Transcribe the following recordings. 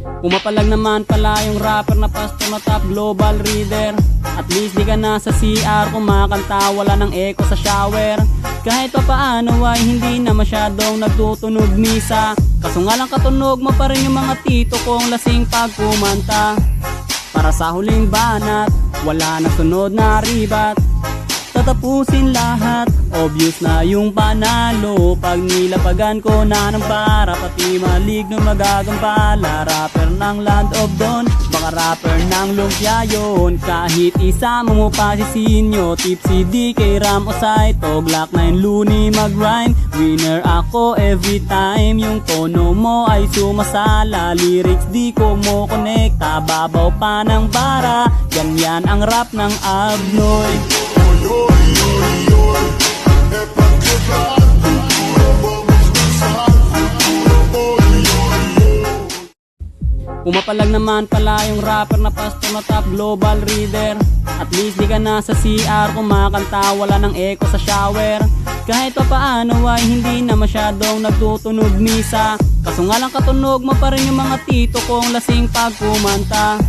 Pumapalag naman pala yung rapper na pastor na top global reader. At least di ka na sa CR kumakanta wala ng echo sa shower. Kahit pa paano ay hindi na masyadong nagtutunog misa. Kaso nga lang katunog mo pa rin yung mga tito kong lasing pag kumanta. Para sa huling banat, wala na sunod na ribat Tatapusin lahat. Obvious na yung panalo. Pag nilapagan ko na ng para Pati maligno magagampala. Rapper ng Land of Dawn Baka rapper ng lumpia yun. Kahit isa mo pa si Sinyo Tipsy D kay Ram o Saito. Glock 9 Looney mag-rhyme Winner ako every time. Yung tono mo ay sumasala. Lyrics di ko mo konekta. Babaw pa ng bara. Ganyan ang rap ng Abnoy Pumapalag naman pala yung rapper na pastor na top global reader. At least di ka na sa CR kumakanta wala ng echo sa shower. Kahit pa paano ay hindi na masyadong nagtutunog misa. Kaso nga lang katunog mo pa rin yung mga tito kong lasing pag kumanta.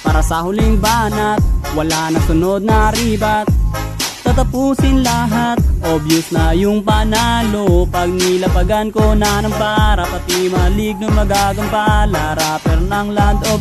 Para sa huling banat, wala na sunod na ribat. Tatapusin lahat Obvious na yung panalo. Pag nilapagan ko na ng para Pati maligno magagampala. Rapper ng Land of